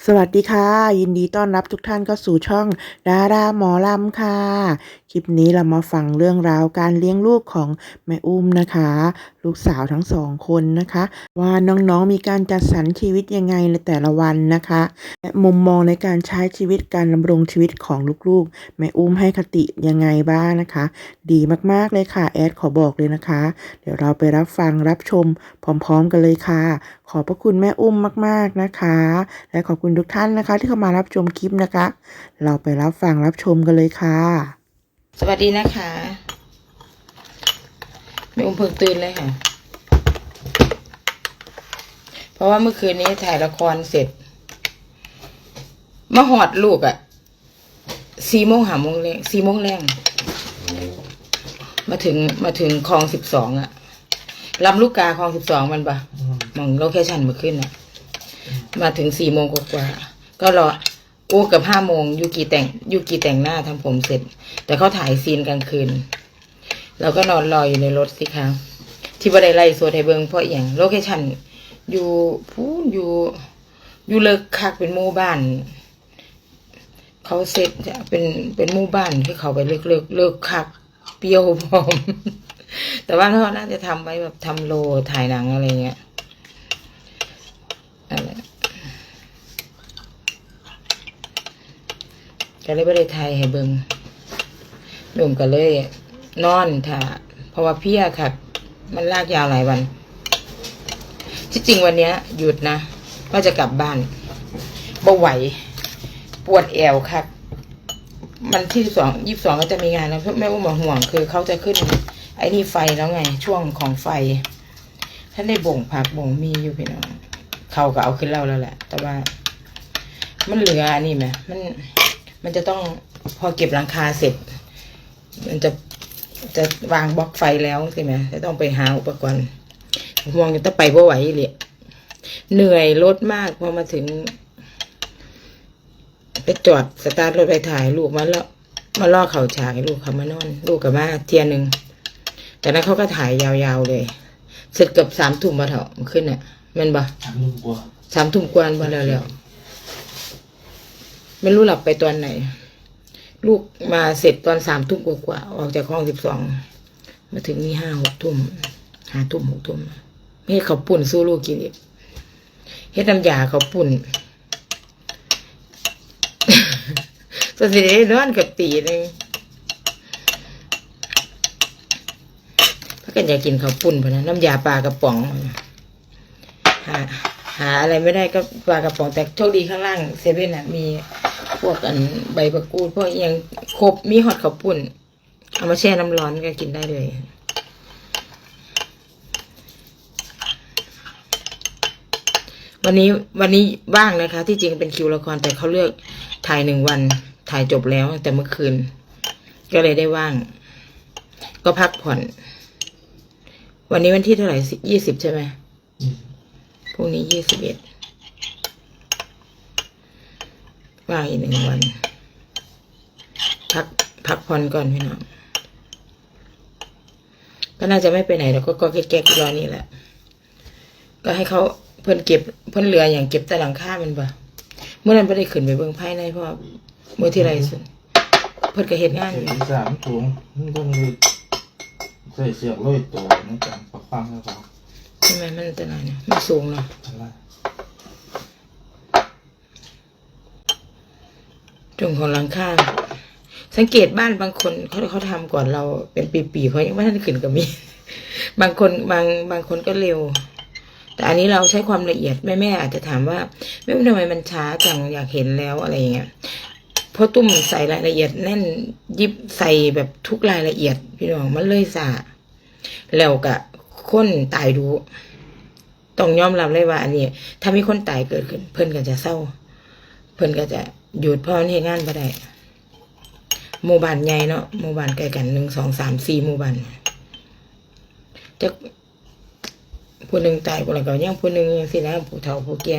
สวัสดีค่ะ ยินดีต้อนรับทุกท่านเข้าสู่ช่องดาราหมอลำค่ะ คลิปนี้เรามาฟังเรื่องราวการเลี้ยงลูกของแม่อุ้มนะคะ ลูกสาวทั้งสองคนนะคะ ว่าน้องๆมีการจัดสรรชีวิตยังไงในแต่ละวันนะคะและมุมมองในการใช้ชีวิตการดำรงชีวิตของลูกๆแม่อุ้มให้คติยังไงบ้างนะคะ ดีมากๆเลยค่ะแอดขอบอกเลยนะคะ เดี๋ยวเราไปรับฟังรับชมพร้อม ๆ กันเลยค่ะ ขอบพระคุณแม่อุ้มมาก ๆนะคะ และขอบคุณทุกท่านนะคะ ที่เข้ามารับชมคลิปนะคะ เราไปรับฟังรับชมกันเลยค่ะ สวัสดีนะคะแม่อุ้มเพิ่งตื่นเลยค่ะ เพราะว่าเมื่อคืนนี้ถ่ายละครเสร็จมาหอดลูกอะ่ะสี่โมงหาโมงแรงสี่โมงแรงมาถึงมาถึงคลองสิบสองอะลำลูกกาคลองสิบสองมันปะ มองโลเคชั่นมื่อคืนอะมาถึงสี่โมงกว่าก็รอโอ้เกับห้าโมงยูกีแต่งยูกีแต่งหน้าทำผมเสร็จ แต่เขาถ่ายซีนกลางคืนเราก็นอนรออยู่ในรถสิคะที่บันไดไล่โซไทยเบิงเพราะอย่างโลเคชั่นอยู่พูนอยู่อยู่เลิกคักเป็นหมู่บ้านเขาเสร็จจะเป็นเป็นหมู่บ้านที่เขาไปเลิกเลิกเลิกคัก เปรี้ยวพร้อม แต่ว่าเขาน่าจะทำไว้แบบทำโลถ่ายหนังอะไรเงี้ย นั่นแหละก็เลยไม่ได้ถ่ายให้เบิงหนุ่มก็เลย นอนถ้าเพราะว่าเพี้ยค่ะ มันลากยาวหลายวัน ที่จริงวันเนี้ย หยุดนะว่าจะกลับบ้านบ่ไหว ปวดแอวครับมันที่สองยี่สิบสองก็จะมีงานแล้วแม่อุ้มมาห่วงคือเขาจะขึ้น ไอ้นี่ไฟแล้วไง ช่วงของไฟท่านได้บ่งผักบ่งมีอยู่พี่น้อง เขาก็เอาขึ้นเล่าแล้วแหละ แต่ว่า มันเหลืออันนี้ไหมมัน มันจะต้องพอเก็บหลังคาเสร็จ มันจะจะวางบล็อกไฟแล้วใช่ไหมจะต้องไปหาอุปกรณ์ห่วงจะต้องไปเพราะไหวเลยเหนื่อยรถมากพอมาถึง ไปจอดสตาร์ทรถไปถ่ายลูกมาแล้วมาล่อเข่าฉากให้ลูกเขามานอน ลูกกับมาเทียนหนึ่งแต่นั้นเขาก็ถ่ายยาวๆเลย เสร็จเกับสามทุ่มมาเถอะขึ้นอะ แมันบ่ทำลุงกลัวสามทุ่มกวนมาแล้วแล้วไม่รู้หลับไปตอนไหน ลูกมาเสร็จตอนสามทุ่มกว่าๆออกจากห้องสิบสองมาถึงนี่ห้าหกทุ่มห้าทุ่มหกทุ่มไม่ให้เขาวปุ่นสู้ลูกกินอีกเฮ็ดน้ำยาเขาวปุ่นส่วนสิได้นอนกับตีหนึงถ้ากันอยากกินเขาวปุ่นพะนะน้ำยาปลากระป๋อง หาหาอะไรไม่ได้ก็ปลากระป๋องแต่โชคดีข้างล่างเซเว่นอะ มีพวกอันใบประกูดพวกอิหยังครบมีฮอตข้าวปุ้นเอามาแช่น้ำร้อนก็กินได้เลยวันนี้วันนี้ว่างนะคะ ที่จริงเป็นคิวละครแต่เขาเลือกถ่ายหนึ่งวันถ่ายจบแล้วแต่เมื่อคืน ก็เลยได้ว่าง ก็พักผ่อน วันนี้วันที่เท่าไหร่ยี่สิบใช่ไหม พรุ่งนี้ยี่สิบเอ็ดว่างอีกหนึ่งวัน พักพักผ่อนก่อนพี่น้อง ก็น่าจะไม่ไปไหนแล้วก็ก็แก๊กๆรอนี่แหละ ก็ให้เขาเพิ่นเก็บเพิ่นเรืออย่างเก็บแต่หลังคามันบ่เมื่อนั้นไม่ได้ขึ้นไปเบิ่งภายในเพราะว่าเมื่อที่ไรสุดเพิ่นก็เฮ็ดงานอยู่อีสามถุงมันต้องมีใส่เสียบโรยตัวนั่นกันประคองให้เขา ช่ไหมมันอันตรายนะมันสูงเนาะอะไรตรงของหลังคาสังเกตบ้านบางคนเขาเขาทำก่อนเราเป็นปีๆเขายังไม่ทันขึ้นก็มี บางคนบางบางคนก็เร็ว แต่อันนี้เราใช้ความละเอียดแม่แม่อาจจะถามว่าแม่ทำไมมันช้าจังอยากเห็นแล้วอะไรอย่างเงี้ยเพราะตุ้มใส่รายละเอียดแน่นยิบใส่แบบทุกรายละเอียดพี่น้องมันเลยสาแล้วกะ คนตายดูต้องยอมรับเลยว่า อันนี้ ถ้ามีคนตายเกิดขึ้น เพิ่อนก็จะเศร้า เพิ่อนก็จะหยุดเพราะนเฮ็ดงานบ่ได้หมู่บ้านใหญ่เนาะหมู่บ้านใกล้กันหนึ่งสองสามสี่หมู่บ้านจะผู้หนึ่งตายผู้หนึ่งก็ยังผู้หนึ่งยังสินะผู้เฒ่าผู้แก่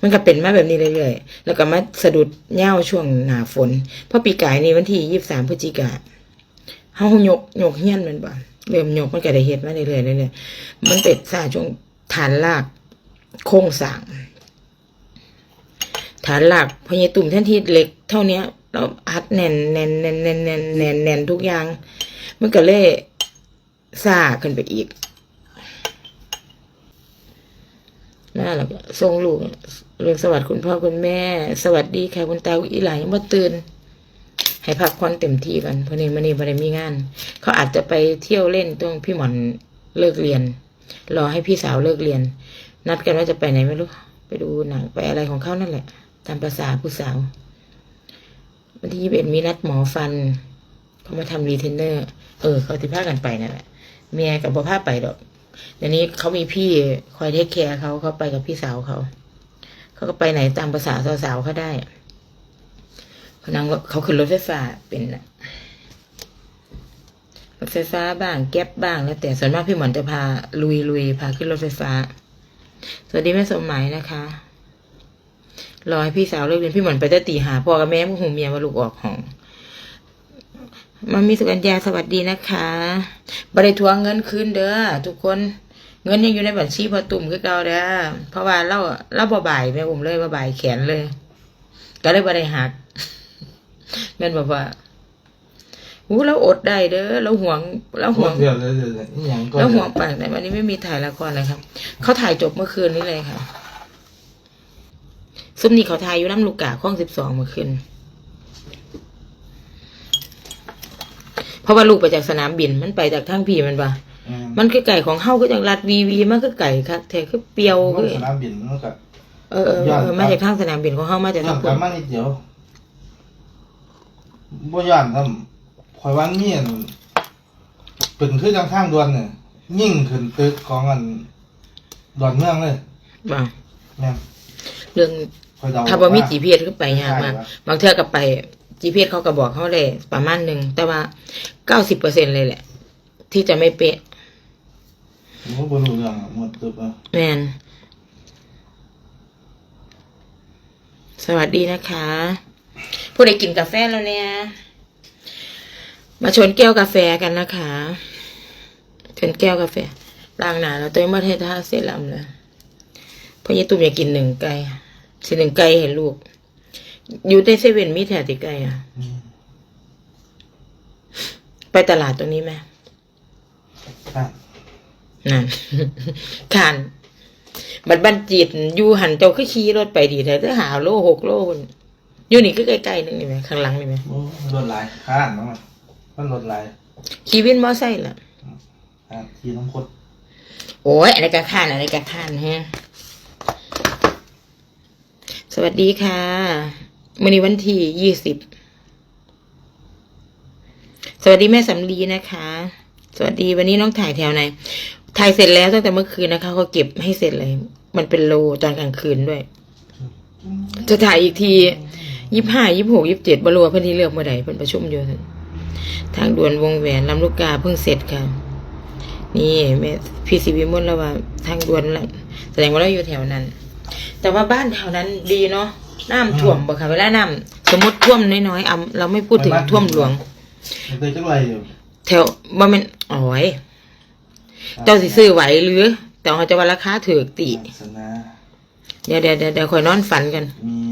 มันก็เป็นมาแบบนี้เรื่อยๆ แล้วก็มาสะดุดเหย้าช่วงหนาฝน เพราะปีกายนี่วันที่ยี่สิบสามพฤศจิกาเฮายกยกเฮี้ยนมันบ่ เริ่มยกมันก็ได้เฮ็ดมาเรื่อยๆเรื่อยๆมันเป็ดซาช่วงฐานรากโครงสร้างฐานหลักพญตุ่มแท่นที่เล็กเท่าเนี้ยเราอัดแน่นแน่นแน่นแน่นแน่นแน่นแน่นทุกอย่าง มันก็เลยซ่าขึ้นไปอีกน่าแล้วก็ส่งลูกเรื่องสวัสดีคุณพ่อคุณแม่ สวัสดีค่ะคุณตาอีหลานยังบ่ตื่น ให้พักผ่อนเต็มที่กันเพราะนี่มันนี่บ่ได้มีงาน เขาอาจจะไปเที่ยวเล่นตรงพี่หมอนเลิกเรียน รอให้พี่สาวเลิกเรียน นัดกันว่าจะไปไหนไม่รู้ ไปดูหนังไปอะไรของเขานั่นแหละ ตามภาษาผู้สาว วันที่ยี่สิบเอ็ดมีนัดหมอฟัน เขามาทำรีเทนเนอร์ เออ เขาติพากันไปนั่นแหละ เมียกับพ่อพาไปดอกเดี๋ยวนี้เขามีพี่คอยเทคแคร์เขาเขาไปกับพี่สาวเขา เขาก็ไปไหนตามภาษาสาวๆเขาได้ เขานั่งเขาขึ้นรถไฟฟ้าเป็นนะรถไฟฟ้าบ้างแก๊บบ้างแล้วแต่ส่วนมากพี่หมอนจะพาลุยลุยพาขึ้นรถไฟฟ้า สวัสดีแม่สมหมายนะคะรอให้พี่สาวเลิกเรียนพี่หมอนไปแต่ตีหาพ่อกับแม่มึงหูเมียมาลูกออกห้องมันมีสุกัญญาสวัสดีนะคะบริทวงเงินคืนเด้อทุกคนเงินยังอยู่ในบัญชีพอตุ่มคือเก่าเด้อเพราะว่าเราเราบ่บ่ายแม่ผมเลยบ่บ่ายแขนเลย ก็เลยบ่ได้หัก แม่นบอกว่าอู้เราอดได้เด้อเราห่วงเราห่วงเดี๋ยวเดี๋ยวเดี๋ยวเดี๋ยวนี่ยังก็แล้วห่วงปากแต่วันนี้ไม่มีถ่ายละครเลยครับเขาถ่ายจบเมื่อคืนนี้เลยค่ะซุมนี่เขาถ่ายอยู่น้ำลูกกาข้องสิบสองเมื่อคืนเพราะว่าลูกไปจากสนามบินมันไปจากทางพีมันปะอืมมันคือไก่ของเฮาก็จากรัดวีวีมันคือไก่ครับแท้คือเปรียวมันคือสนามบินมันก็เออเออเออเออมาจากทางสนามบินของเฮามาจากย้อทานงกลัพุ่บนมานิดเดียว บ่ย่านทำข่อยวันนี้อั่นเป็นคือทางทางด่วนเนี่ยยิ่งขึ้นตึกของอันดอนเมืองเลยบ่าแม่นเรื่องข่อยเดาถ้าบ่มีว่ GPS ก็ไปยากมากใช่ครับบางเทื่อก็ไป GPS เขาก็บอกเขาเลยประมาณหนึ่งแต่ว่าเก้าสิบเปอร์เซ็นเลยแหละ ที่จะไม่เป๊ะ ผมก็บ่รู้เรื่องอะหมดตึกอะแมน สวัสดีนะคะ ผู้ใดกินกาแฟแล้วเนี่ยมาชนแก้วกาแฟกันนะคะชนแก้วกาแฟล้างหนาแล้วตัวเองมาเทท่าเสียลำเลยเพราะยี่ตุ้มอยากกินหนึ่งไก่สิหนึ่งไก่เห็นลูก อยู่ในเซเว่นมีแถวติไก่อะนี่ไปตลาดตรงนี้ไหมอะนั่นขานบัดบันจีดอยู่หันเจ้าคือขี่รถไปดีแต่ถ้าหาโลหกโลพุ่น อยู่นี่คือใกล้ๆนึงนี่ไหมข้างหลังนี่ไหมโอ้รถหลายข้านน้องมันมันรถหลายขี่วินมอไซค์ล่ะอะทีน้ำคดโอ้ยอะไรกะข้านอะไรกะข้านฮะสวัสดีค่ะมื่อนี้วันที่ยี่สิบสวัสดีแม่สำลีนะคะ สวัสดีวันนี้น้องถ่ายแถวไหนถ่ายเสร็จแล้วตั้งแต่เมื่อคืนนะคะเขาเก็บให้เสร็จเลย มันเป็นโลตอนกลางคืนด้วย จะถ่ายอีกที ยี่ห้ายี่หกยี่เจ็ดบรัวาเพื่อนที่เลือกเมื่อใดเพื่อนประชุมอยู่ทางด่วนวงแหวนลำลูกกาเพิ่งเสร็จค่ะ นี่แม่พี่สิวิมลแล้วว่า ทางด่วนละแสดงว่าเราอยู่แถวนั้น แต่ว่าบ้านแถวนั้นดีเนาะน้ำท่วมบ่ค่ะเวลาน้ำสมมติท่วมน้อยๆอะเราไม่พูดถึงท่วมหลวงมันเคยจังไรอยู่แถวบ่แม่นอ๋อยเจ้าสิซื้อไหวหรือ แต่เขาจะว่าราคาถือติสนาเดี๋ยวเดี๋ยวเดี๋ยวเดี๋ยวคอยนอนฝันกันมีไหมเนาะ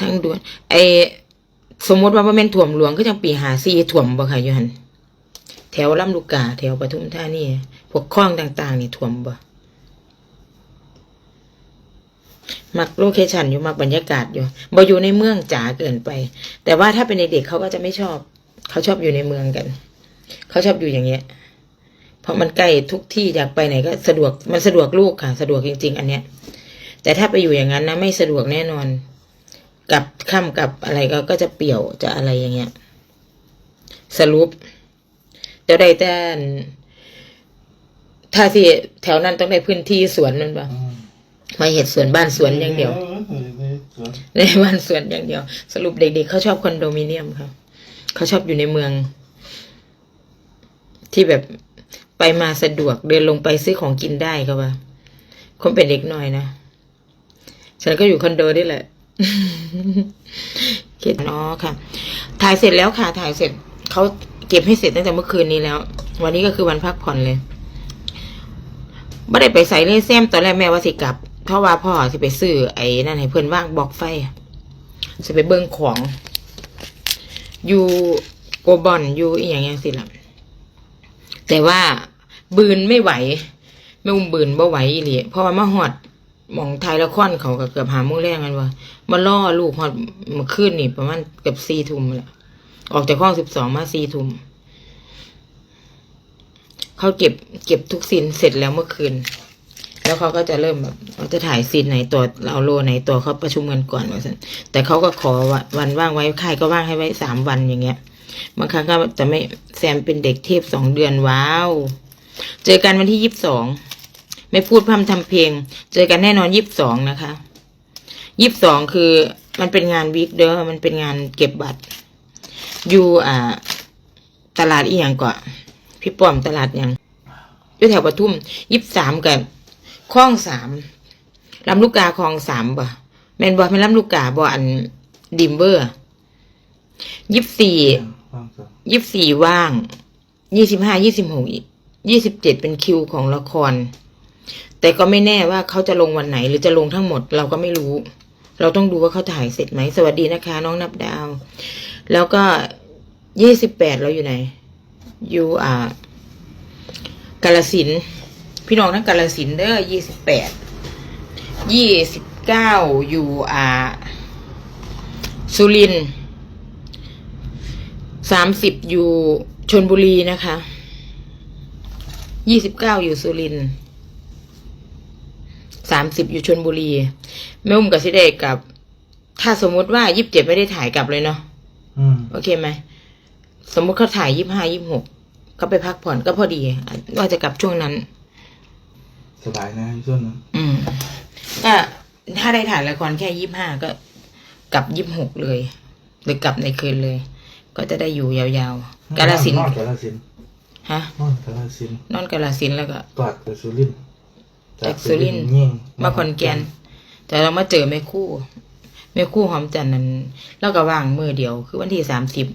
ทางด่วนไอสมมติว่าแม่นท่วมหลวงก็จังปีหาซีท่วมบ่ค่ะยู่หั่นแถวลำลูกกา แถวปทุมธานีพวกคลองต่าง ๆ นี่ท่วมบ่มักโลเคชันอยู่มักบรรยากาศอยู่บ่อยู่ในเมืองจ๋าเกินไป แต่ว่าถ้าเป็นเด็กๆเขาก็จะไม่ชอบ เขาชอบอยู่ในเมืองกัน เขาชอบอยู่อย่างเงี้ย เพราะมันใกล้ทุกที่อยากไปไหนก็สะดวกมันสะดวกลูกค่ะ สะดวกจริง ๆ อันเนี้ย แต่ถ้าไปอยู่อย่างนั้นนะไม่สะดวกแน่นอน กับค่ำกับอะไรก็ก็จะเปี่ยวจะอะไรอย่างเงี้ย สรุปจะได้แต่อันถ้าที่แถวนั้นต้องได้พื้นที่สวนนั่นปะอืมมาเห็ดสวนบ้านสวนอย่างเดียวออออสวนในบ้านสวนอย่างเดียว สรุปเด็กๆเขาชอบคอนโดมิเนียมครับเขาชอบอยู่ในเมือง ที่แบบไปมาสะดวกเดินลงไปซื้อของกินได้ครับว่าคนเป็นเด็กน้อยนะฉันก็อยู่คอนโดนี่แหละ คิดเนาะค่ะ ถ่ายเสร็จแล้วค่ะ ถ่ายเสร็จเขาเก็บให้เสร็จตั้งแต่เมื่อคืนนี้แล้ว วันนี้ก็คือวันพักผ่อนเลยไม่ได้ไปใส่เลยแซมตอนแรกแม่ว่าสิกลับ เพราะว่าพ่อสิไปซื้อไอ้นั่นให้เพื่อนว่างบล็อกไฟสิไปเบิ่งของอยู่โกบอนอยู่อีหยังยังสิละแต่ว่าบืนไม่ไหว ไม่อุ้มบืนบ่ไหวอีหลีเพราะว่ามาหอด มองไทยละครเขาก็เกือบหาโมงแรงกันว่ามาล่อลูกหอดมื่อคืนนี่ประมาณเกือบสี่ทุ่มละออกจากห้องสิบสองมาสี่ทุ่มเขาเก็บเก็บทุกสินเสร็จแล้วเมื่อคืน แล้วเขาก็จะเริ่มแบบเขาจะถ่ายซีนไหนตัวเอาโลไหนตัวเขาประชุมกันก่อนว่าสันแต่เขาก็ขอวันว่างไว้ใค่ายก็ว่างให้ไว้สามวันอย่างเงี้ย บางครั้งก็จะไม่แซมเป็นเด็กเทพสองเดือนว้าว เจอกันวันที่ยี่สิบสอง ไม่พูดพร่ำทำเพลง เจอกันแน่นอนยี่สิบสองนะคะยี่สิบสองคือมันเป็นงานวิกเด้อมันเป็นงานเก็บบัตร อยู่อ่า ตลาดอีหยังก่อนพี่ป้อมตลาดยังอยู่แถวปทุมยี่สิบสามกับคลองสามลำลูกกาคลองสามบ่แมนบอเป็นลำลูกกาบ่อันดิมเบอร์ยี่สิบสี่ยี่สิบสี่ว่างยี่สิบห้ายี่สิบหกยี่สิบเจ็ดเป็นคิวของละคร แต่ก็ไม่แน่ว่าเขาจะลงวันไหน หรือจะลงทั้งหมดเราก็ไม่รู้ เราต้องดูว่าเขาถ่ายเสร็จไหมสวัสดีนะคะ น้องนับดาว แล้วก็ยี่สิบแปดเราอยู่ไหน อยู่อ่ากาลสินพี่น้องทั้งกาลสินเด้อยี่สิบแปดยี่สิบเก้าอยู่อ่าสุรินสามสิบอยู่ชนบุรีนะคะยี่สิบเก้าอยู่สุรินทร์ สามสิบอยู่ชนบุรีแม่อุ้มกับสิเดกกับ ถ้าสมมุติว่ายี่สิบเจ็ดไม่ได้ถ่ายกลับเลยเนาะอืม โอเคไหมสมมุติเขาถ่ายยี่ห้ายี่หกก็ไปพักผ่อนก็พอดีอะว่าจะกลับช่วงนั้น สบายนะช่วงนั้นอืมก็ถ้าได้ถ่ายละครแค่ยี่ห้าก็กลับยี่หกเลย หรือกลับในคืนเลย ก็จะได้อยู่ยาวๆกาลสินธุ์นอนกาลสินธุ์ฮะ นอนกาลสินธุ์นอนกาลสินธุ์แล้วก็ตอดไปสุรินทร์ จากสุรินทร์ยิ่งมาขอนแก่นแต่เรามาเจอแม่คู่แม่คู่หอมจันทร์นั้นเราก็ว่างมือเดียว คือวันที่สามสิบ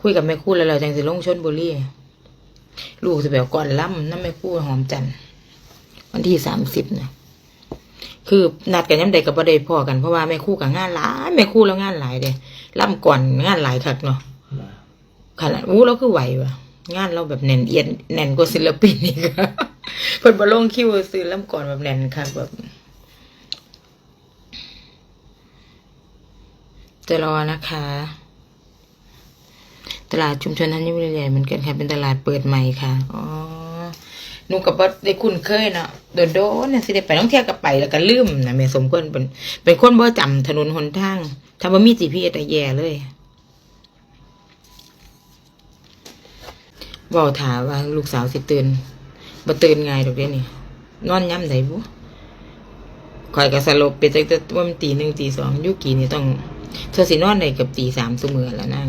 คุยกับแม่คู่แล้วเราจังสิลงชนบุรีลูกสิแบบก่อนล่ำนั่นแม่คู่หอมจันทร์วันที่สามสิบนะคือนัดกันย้ำใดกับประเดพอกันเพราะว่าแม่คู่กับงานหลายแม่คู่แล้วงานหลายเด้ล่ำก่อนงานหลายคักเนาะขนาดอู้เราคือไหววะงานเราแบบแน่นเอียดแน่นกว่าศิลปินอีกอะ เพิ่นบ่ลงคิวซื้อลำก่อนแบบแน่นคักแบบ จะรอนะคะ ตลาดชุมชนทันยุรีใหญ่เหมือนกันค่ะ เป็นตลาดเปิดใหม่ค่ะ อ๋อหนูกับบ่ได้คุ้นเคยเนาะโดนโดนเนี่ยสิได้ไปท่องเที่ยวกับไปแล้วก็ลืมนะแม่สมควรเป็นเป็นคนบ่จำถนนหนทางถ้าบ่มี GPS อะแย่เลยเว้าถามว่าลูกสาวสิตื่น บ่ตื่นง่ายดอกเด้นี่ นอนย้ำใดบุข่อยก็สลบไปตั้งแต่ว่ามันตีหนึ่งตีสองยุกี่นี่ต้องเธอสินอนได้เกับตีสามสมือแล้วนั่ง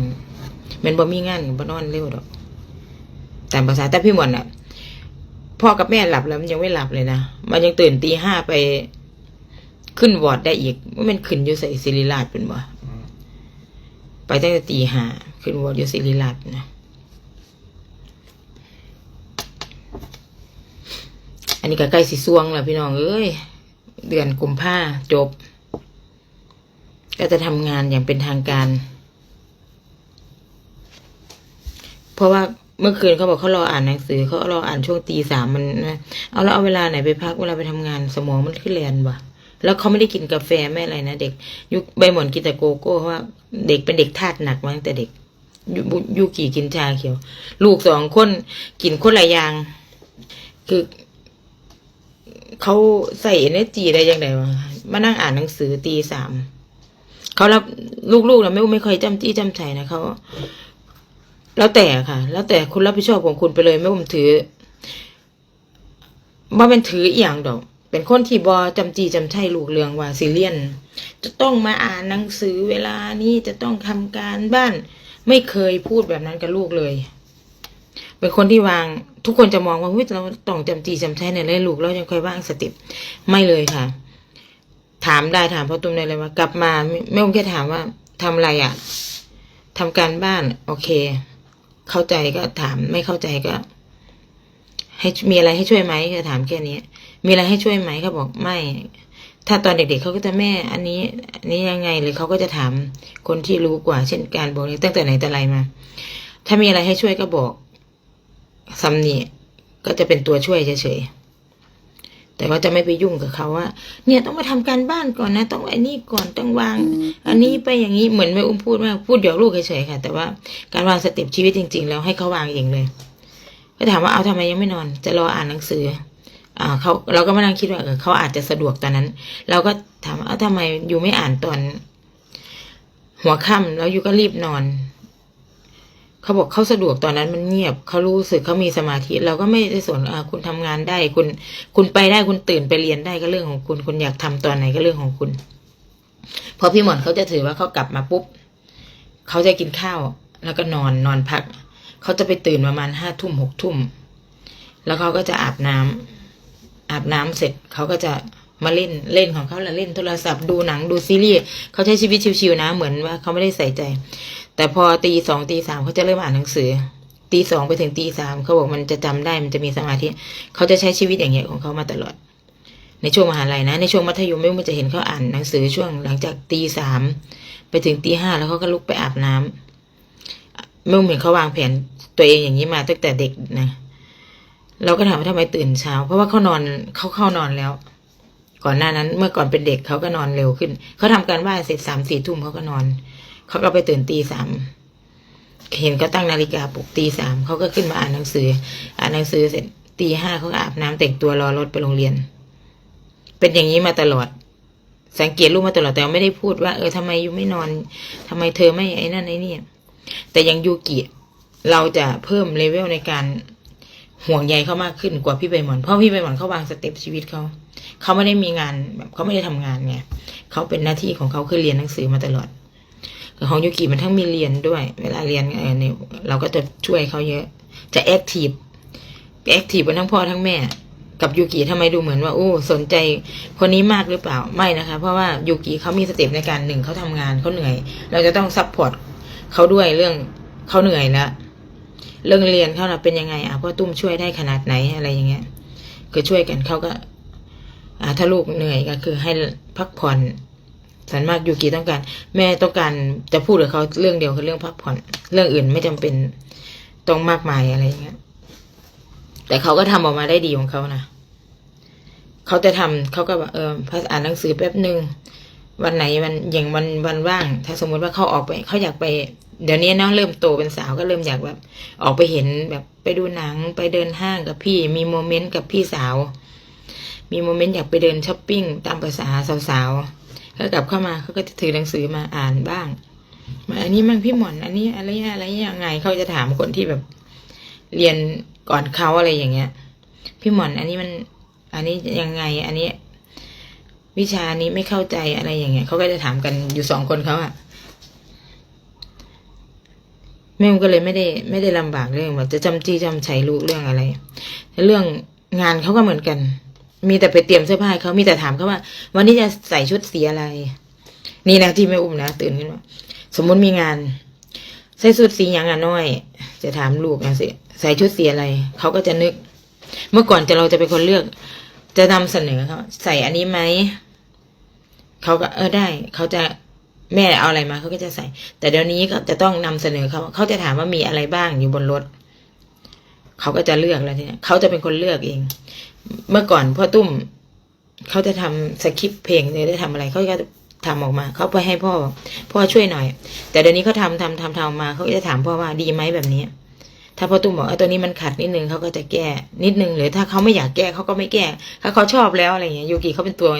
แมันบ่มีงานบ่นอนเร็วดอกตามภาษาแต่พี่หมอนน่ะพ่อกับแม่หลับแล้วมันยังไม่หลับเลยนะมันยังตื่นตีห้าไปขึ้นวอร์ดได้อีกว่ามันขึ้นอยู่ใส่ศิริราชเป็นบ่ไปตั้งแต่ตีห้าขึ้นวอร์ดอยู่ศิริราชนะ อันนี้ก็ใกล้สิส่วงแล้วพี่น้องเอ้ย เดือนกุมภาจบ ก็จะทำงานอย่างเป็นทางการ เพราะว่าเมื่อคืนเขาบอกเขารออ่านหนังสือเขารออ่านช่วงตีสามมันนะเอาแล้วเอาเวลาไหนไปพักเวลาไปทำงานสมองมันขึ้นแลนวะแล้วเขาไม่ได้กินกาแฟไม่อะไรนะเด็ก ยุคใบหมอนกินแต่โกโก้เพราะว่าเด็กเป็นเด็กธาตุหนักมาตั้งแต่เด็กยูยูกี่กินชาเขียว ลูกสองคนกินคนละอย่าง คือ เขาใส่เอเนจีได้ยังไงวะมานั่งอ่านหนังสือตีสามเขารับลูกๆนะไม่ไม่ค่อยจำจี้จำใจนะเขาแล้วแต่ค่ะ แล้วแต่คุณรับผิดชอบของคุณไปเลยไม่ผมถือว่าเป็นถืออีหยังดอก เป็นคนที่บอจำจีจำใจลูกเรืองว่าซีเรียน จะต้องมาอ่านหนังสือเวลานี้จะต้องทำการบ้าน ไม่เคยพูดแบบนั้นกับลูกเลย เป็นคนที่วางทุกคนจะมองว่าเฮ้ยเราต้องจำจีจำใช้ในเรื่ลูกเรายังค่อยว่างสติปไม่เลยค่ะ ถามได้ถามพ่อตุ้มได้เลยว่า กลับมาไม่ไม่ต้องแค่ถามว่าทำอะไรอะทำการบ้าน โอเค เข้าใจก็ถามไม่เข้าใจก็ ให้มีอะไรให้ช่วยไหมก็ถามแค่นี้มีอะไรให้ช่วยไหมเขาบอกไม่ ถ้าตอนเด็ก ๆเขาก็จะแม่ อันนี้อันนี้ยังไงหรือเขาก็จะถามคนที่รู้กว่า เช่นการบอกตั้งแต่ไหนแต่ไรมา ถ้ามีอะไรให้ช่วยก็บอก ซ้ำนี่ก็จะเป็นตัวช่วยเฉยๆ แต่ว่าจะไม่ไปยุ่งกับเขาว่า เนี่ยต้องมาทำการบ้านก่อนนะ ต้องไอ้นี่ก่อนต้องวาง อันนี้ไปอย่างนี้เหมือนแม่อุ้มพูดว่าพูดเดี๋ยวลูกเฉยๆค่ะ แต่ว่าการวางสเต็ปชีวิตจริง ๆ แล้วให้เขาวางเองเลย ก็ถามว่าเอาทำไมยังไม่นอน จะรออ่านหนังสืออ่าเขาเราก็มานั่งคิดว่าเออเขาอาจจะสะดวกตอนนั้น เราก็ถามว่าเอาทำไมอยู่ไม่อ่านตอน หัวค่ำแล้วอยู่ก็รีบนอน เขาบอกเขาสะดวกตอนนั้นมันเงียบเขารู้สึกเขามีสมาธิ เราก็ไม่ได้สนอ่คุณทำงานได้ คุณคุณไปได้คุณตื่นไปเรียนได้ก็เรื่องของคุณ คุณอยากทำตอนไหนก็เรื่องของคุณ พอพี่หมอนเขาจะถือว่าเขากลับมาปุ๊บเขาจะกินข้าว แล้วก็นอนนอนพักเขาจะไปตื่นประมาณห้าทุ่มหกทุ่มแล้วเขาก็จะอาบน้ำอาบน้ำเสร็จเขาก็จะมาเล่นเล่นของเขาแหละเล่นโทรศัพท์ดูหนังดูซีรีส์เขาใช้ชีวิตชิวๆนะ เหมือนว่าเขาไม่ได้ใส่ใจ แต่พอตีสองตีสามเขาจะเริ่มอ่านหนังสือ ตีสองไปถึงตีสามเขาบอกมันจะจำได้มันจะมีสมาธิเขาจะใช้ชีวิตอย่างเงี้ยของเขามาตลอด ในช่วงมหาลัยนะ ในช่วงมัธยมไม่รู้มันจะเห็นเขาอ่านหนังสือช่วงหลังจากตีสามไปถึงตีห้าแล้วเขาก็ลุกไปอาบน้ำไม่รู้เห็นเขาวางแผนตัวเองอย่างนี้มาตั้งแต่เด็กนะเราก็ถามว่าทำไมตื่นเช้า เพราะว่าเขานอนเขาเข้านอนแล้ว ก่อนหน้านั้นเมื่อก่อนเป็นเด็กเขาก็นอนเร็วขึ้นเขาทำการบ้านเสร็จสามสี่ทุ่มเขาก็นอน เขาก็ไปตื่นตีสามเห็นเขาตั้งนาฬิกาปลุกตีสามเขาก็ขึ้นมาอ่านหนังสือ อ่านหนังสือเสร็จตีห้าเขาอาบน้ำแต่งตัวรอรถไปโรงเรียน เป็นอย่างนี้มาตลอด สังเกตลูกมาตลอดแต่ไม่ได้พูดว่า เออทำไมยูไม่นอนทำไมเธอไม่ไอ้นั่นไอ้นี่แต่ยังยูกิเราจะเพิ่มเลเวลในการห่วงใยเขามากขึ้นกว่าพี่ใบหมอนเพราะพี่ใบหมอนเขาวางสเต็ปชีวิตเขาเขาไม่ได้มีงานแบบเขาไม่ได้ทำงานไงเขาเป็นหน้าที่ของเขาคือเรียนหนังสือมาตลอด ของยูกิมันทั้งมีเรียนด้วย เวลาเรียนเออเนี่ยเราก็จะช่วยเขาเยอะ จะแอคทีฟแอคทีฟกันทั้งพ่อทั้งแม่ กับยูกิทำไมดูเหมือนว่าโอ้สนใจคนนี้มากหรือเปล่าไม่นะคะ เพราะว่ายูกิเขามีสเต็ปในการหนึ่งเขาทำงานเขาเหนื่อย เราจะต้องซัพพอร์ตเขาด้วยเรื่องเขาเหนื่อยแล้วเรื่องเรียนเขาน่ะเป็นยังไงอะพ่อตุ้มช่วยได้ขนาดไหนอะไรอย่างเงี้ยคือช่วยกันเขาก็ อ่าถ้าลูกเหนื่อยก็คือให้พักผ่อน ส่วนมากยูกิต้องการ แม่ต้องการจะพูดกับเขาเรื่องเดียวคือเรื่องพักผ่อน เรื่องอื่นไม่จำเป็นต้องมากมายอะไรอย่างเงี้ย แต่เขาก็ทำออกมาได้ดีของเขานะเขาจะทำเขาก็แบบเออพออ่านหนังสือแป๊บหนึ่งวันไหนวันอย่างวันวันว่าง ถ้าสมมุติว่าเขาออกไปเขาอยากไป เดี๋ยวนี้เนาะเริ่มโตเป็นสาวก็เริ่มอยากแบบ ออกไปเห็นแบบไปดูหนังไปเดินห้างกับพี่ มีโมเมนต์กับพี่สาว มีโมเมนต์อยากไปเดินช้อปปิ้งตามภาษาสาวๆ เขากลับเข้ามาเขาก็จะถือหนังสือมาอ่านบ้างมาอันนี้มั่งพี่หมอน อันนี้อะไรอะไรยังไงเขาจะถามคนที่แบบ เรียนก่อนเขาอะไรอย่างเงี้ย พี่หมอน อันนี้มัน อันนี้ยังไง อันนี้ วิชานี้ไม่เข้าใจอะไรอย่างเงี้ยเขาก็จะถามกันอยู่สองคนเขาอะแม่ก็เลยไม่ได้ไม่ได้ลำบากเรื่องว่าจะจำจี้จำชัยรู้เรื่องอะไรเรื่องงานเขาก็เหมือนกัน มีแต่ไปเตรียมเสื้อผ้าเขามีแต่ถามเขาว่า วันนี้จะใส่ชุดสีอะไร นี่นะที่แม่อุ้มนะตื่นขึ้นมาสมมุติมีงาน ใส่ชุดสีอย่างอะน้อย จะถามลูกนะสิใส่ชุดสีอะไรเขาก็จะนึก เมื่อก่อนจะเราจะเป็นคนเลือก จะนำเสนอเขาใส่อันนี้ไหมเขาก็เออได้เขาจะแม่เอาอะไรมาเขาก็จะใส่ แต่เดี๋ยวนี้ก็จะต้องนำเสนอเขาเขาจะถามว่ามีอะไรบ้างอยู่บนรถเขาก็จะเลือกแล้วทีเนี้ยเขาจะเป็นคนเลือกเอง เมื่อก่อนพ่อตุ้มเขาจะทำสคริปต์เพลงเลยได้ทำอะไรเขาก็ทำออกมาเขาไปให้พ่อ พ่อช่วยหน่อย แต่เดี๋ยวนี้เขาทำทำทำทำมาเขาจะถามพ่อว่าดีไหมแบบนี้ถ้าพ่อตุ้มบอกเออตัวนี้มันขัดนิดนึงเขาก็จะแก้ นิดนึงหรือถ้าเขาไม่อยากแก้เขาก็ไม่แก้ถ้าเขาชอบแล้วอะไรเงี้ยยูกิเขาเป็นตัว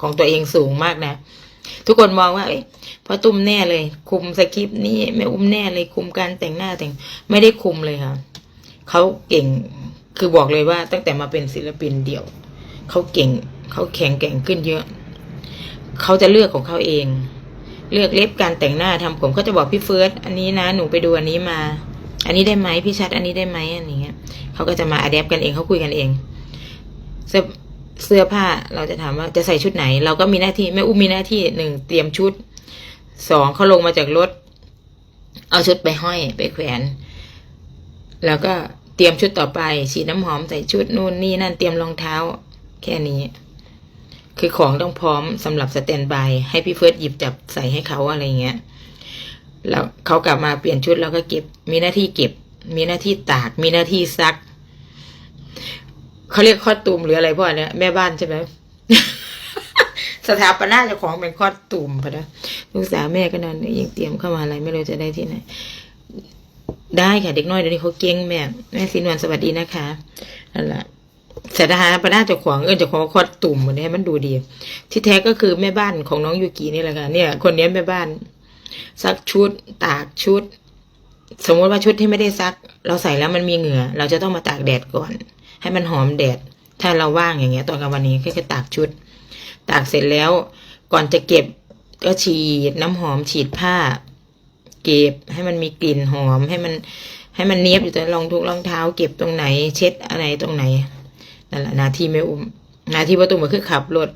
ของตัวเองสูงมากนะ ทุกคนมองว่าพ่อตุ้มแน่เลย คุมสคริปต์นี่แม่อุ้มแน่เลยคุมการแต่งหน้าแต่งไม่ได้คุมเลยค่ะเขาเก่ง คือบอกเลยว่าตั้งแต่มาเป็นศิลปินเดี่ยว เขาเก่ง เขาแข็งแกร่งขึ้นเยอะ เขาจะเลือกของเขาเอง เลือกเล็บการแต่งหน้าทำผมเขาจะบอกพี่เฟิร์สอันนี้นะหนูไปดูอันนี้มา อันนี้ได้ไหมพี่ชัดอันนี้ได้ไหมอันนี้เงี้ยเขาก็จะมาอัดแอปกันเองเขาคุยกันเองเสื้อเสื้อผ้าเราจะถามว่าจะใส่ชุดไหน เราก็มีหน้าที่แม่อุ้มมีหน้าที่หนึ่งเตรียมชุดสองเขาลงมาจากรถ เอาชุดไปห้อยไปแขวน แล้วก็ ตรียมชุดต่อไป ฉีดน้ำหอมใส่ชุดนู่นนี่นั่นเตรียมรองเท้า แค่นี้ คือของต้องพร้อมสำหรับสแตนบายให้พี่เฟิร์สหยิบจับใส่ให้เขาอะไรเงี้ยแล้วเขากลับมาเปลี่ยนชุดแล้วก็เก็บ มีหน้าที่เก็บ มีหน้าที่ตาก มีหน้าที่ซักเขาเรียกคอดตูมหรืออะไรพวกเนี้ยแม่บ้านใช่ไหมสถาปนาเจ้าของเป็นคอดตูมพะนะลูกสาวแม่ก็นอนยังเตรียมเข้ามาอะไรไม่รู้จะได้ที่ไหน ได้ค่ะเด็กน้อยเดี๋ยวนี้เขาเก่งแม่แม่สินวันสวัสดีนะคะนั่นแหละสถาปนาเจ้าของเอินเจ้าของคอดตุ่มเหมือนให้มันดูดี ที่แท้ก็คือแม่บ้านของน้องยูกินี่แหละค่ะเนี่ย คนนี้แม่บ้าน ซักชุด ตากชุด สมมติว่าชุดที่ไม่ได้ซัก เราใส่แล้วมันมีเหงื่อ เราจะต้องมาตากแดดก่อน ให้มันหอมแดด ถ้าเราว่างอย่างเงี้ยตอนกลางวันนี้ก็จะตากชุด ตากเสร็จแล้ว ก่อนจะเก็บก็ฉีดน้ำหอมฉีดผ้า เก็บ ให้มันมีกลิ่นหอม ให้มันให้มันเนียบอยู่ตรงรองทุกรองเท้า เก็บตรงไหน เช็ดอะไรตรงไหนนั่นแหละหนาที่ไม่อุ้มหนาที่ประตูมันคือขับรถ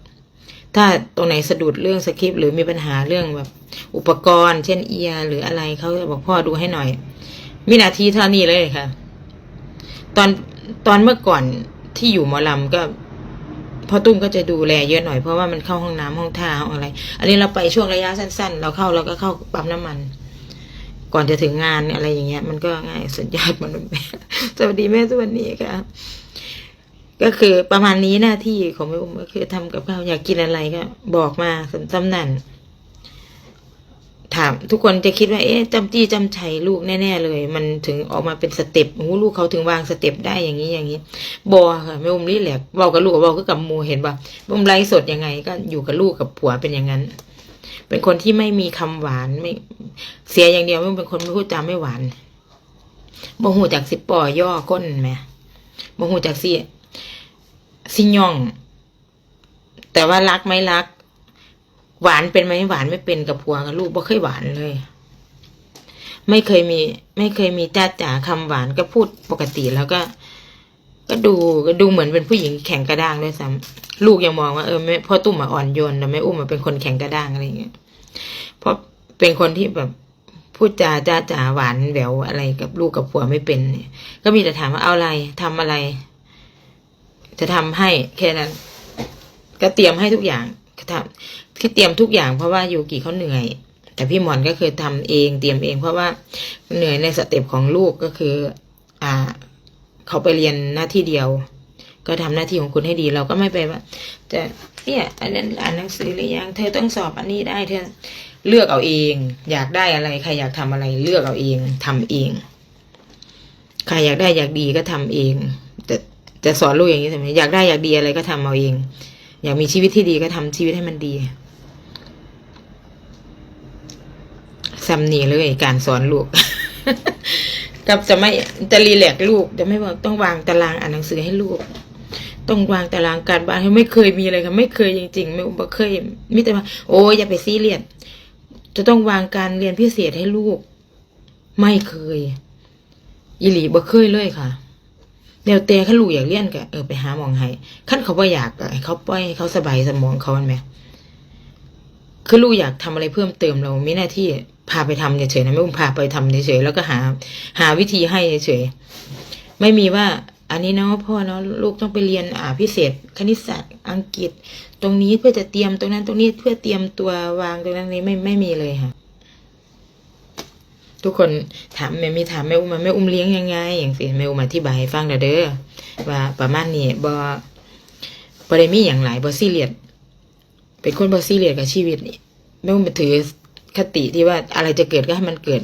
ถ้าตรงไหนสะดุดเรื่องสคริปต์หรือมีปัญหาเรื่องแบบ อุปกรณ์ เช่นเอียร์หรืออะไรเขาจะบอกพ่อดูให้หน่อย มีหนาทีเท่านี้เลยค่ะ ตอนตอนเมื่อก่อนที่อยู่หมอลำก็พ่อตุ้มก็จะดูแลเยอะหน่อยเพราะว่ามันเข้าห้องน้ำห้องท่าห้องอะไร อันนี้เราไปช่วงระยะสั้น ๆ เราเข้าเราก็เข้าปั๊มน้ำมัน ก่อนจะถึงงานอะไรอย่างเงี้ย มันก็ง่ายสุดยอดมนุษย์แม่สวัสดีแม่สวัสดีค่ะ ก็คือประมาณนี้หน้าที่ของแม่อุ้มก็คือทำกับข้าวอยากกินอะไรก็ บอกมาสำนั่นถามทุกคนจะคิดว่าเอ๊ะจำจี้จำชัยลูกแน่ ๆ เลย มันถึงออกมาเป็นสเต็ปโอ้ลูกเขาถึงวางสเต็ปได้อย่างนี้อย่างนี้บอค่ะแม่อุ้มรีแหลกบากับลูกบเบาก็กับมูเห็นป่ะแม่อุ้มไลฟ์สดยังไง ก็อยู่กับลูกกับผัวเป็นอย่างนั้น เป็นคนที่ไม่มีคำหวานไม่ เสียอย่างเดียวไม่เป็นคนไม่พูดจาไม่หวานบ่หูจากสิปอย่อก้นแหม่บ่หูจากสิสิยอง แต่ว่ารักไหมรัก หวานเป็นไหมหวานไม่เป็นกับผัวกับลูกบ่เคยหวานเลย ไม่เคยมี ไม่เคยมีจ้าจ๋าคำหวานก็พูดปกติแล้วก็ ก็ดูก็ดูเหมือนเป็นผู้หญิงแข็งกระด้างด้วยซ้ำลูกยังมองว่าเออแม่พ่อตุ้มมาอ่อนโยนแต่แม่อุ้มมาเป็นคนแข็งกระด้างอะไรอย่างเงี้ยเพราะเป็นคนที่แบบพูดจาจ้าจ๋าหวานแหววอะไรกับลูกกับผัวไม่เป็นเนี่ย ก็มีแต่ถามว่าเอาอะไรทำอะไร จะทำให้แค่นั้น ก็เตรียมให้ทุกอย่างทำที่เตรียมทุกอย่างเพราะว่ายูกิเขาเหนื่อย แต่พี่หมอนก็คือทำเองเตรียมเอง เพราะว่าเหนื่อยในสเต็ปของลูกก็คือ อ่า เขาไปเรียนหน้าที่เดียว ก็ทำหน้าที่ของคุณให้ดี เราก็ไม่ไปว่าจะเนี่ยอันนั้นอ่านหนังสือหรือยัง เธอต้องสอบอันนี้ได้เธอเลือกเอาเอง อยากได้อะไร ใครอยากทำอะไรเลือกเอาเองทำเอง ใครอยากได้อยากดีก็ทำเองแต่จะสอนลูกอย่างนี้ใช่ไหมอยากได้อยากดีอะไรก็ทำเอาเอง อยากมีชีวิตที่ดีก็ทำชีวิตให้มันดีซ้ำนี่เลยการสอนลูก กับจะไม่จะรีแลกซ์ลูกจะไม่บอกต้องวางตารางอ่านหนังสือให้ลูก ต้องวางตารางการบ้านให้ไม่เคยมีเลยค่ะไม่เคยจริง ๆ ไม่เคยมิแต่ว่าโอ้ยอย่าไปซีเรียสจะต้องวางการเรียนพิเศษให้ลูก ไม่เคยอีหลีบ่เคยเลยค่ะเดี๋ยวแต่ขั้นลูกอยากเรียนก็เออไปหาหมองให้ขั้นเขาบ่อยากก็เขาปล่อยเขาสบายสมองเขามันไหม คือลูกอยากทำอะไรเพิ่มเติมเรามีหน้าที่พาไปทำเฉยๆนะไม่อุ้มพาไปทำเฉยๆแล้วก็หา หาวิธีให้เฉยๆไม่มีว่าอันนี้เนาะพ่อเนาะลูกต้องไปเรียนอ่าพิเศษ คณิตศาสตร์อังกฤษ ตรงนี้เพื่อจะเตรียมตรงนั้น ตรงนี้เพื่อเตรียมตัววางตรงนั้นนี้ไม่ไม่มีเลยค่ะ ทุกคนถามแม่มีถามแม่อุ้มมาแม่อุ้มเลี้ยงยังไง อย่างสิแม่อุ้มอธิบายให้ฟังเด้อว่าประมาณนี้บ่บ่ได้มีอย่างหลายบ่ซีเรียส เป็นคนบ่ซีเรียสกับชีวิตนี่แม่อุ้มถือคติที่ว่าอะไรจะเกิดก็ให้มันเกิด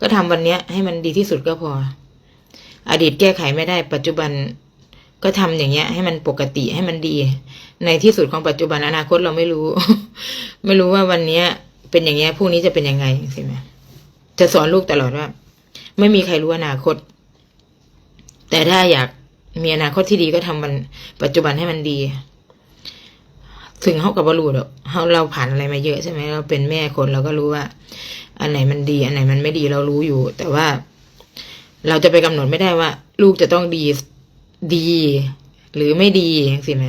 ก็ทำวันเนี้ย ให้มันดีที่สุดก็พอ อดีตแก้ไขไม่ได้ ปัจจุบันก็ทำอย่างเงี้ย ให้มันปกติให้มันดี ในที่สุดของปัจจุบันอนาคตเราไม่รู้ ไม่รู้ว่าวันเนี้ย เป็นอย่างเงี้ยพรุ่งนี้จะเป็นยังไงใช่ไหมจะสอนลูกตลอดว่า ไม่มีใครรู้อนาคต แต่ถ้าอยากมีอนาคตที่ดีก็ทำมันปัจจุบันให้มันดี ถึงเขากับบรูดอกเขาเราผ่านอะไรมาเยอะใช่ไหมเราเป็นแม่คนเราก็รู้ว่า อันไหนมันดี อันไหนมันไม่ดีเรารู้อยู่ แต่ว่า เราจะไปกำหนดไม่ได้ว่า ลูกจะต้องดีดี หรือไม่ดีอย่างสิไหม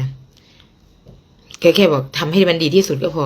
แค่แค่บอกทำให้มันดีที่สุดก็พอ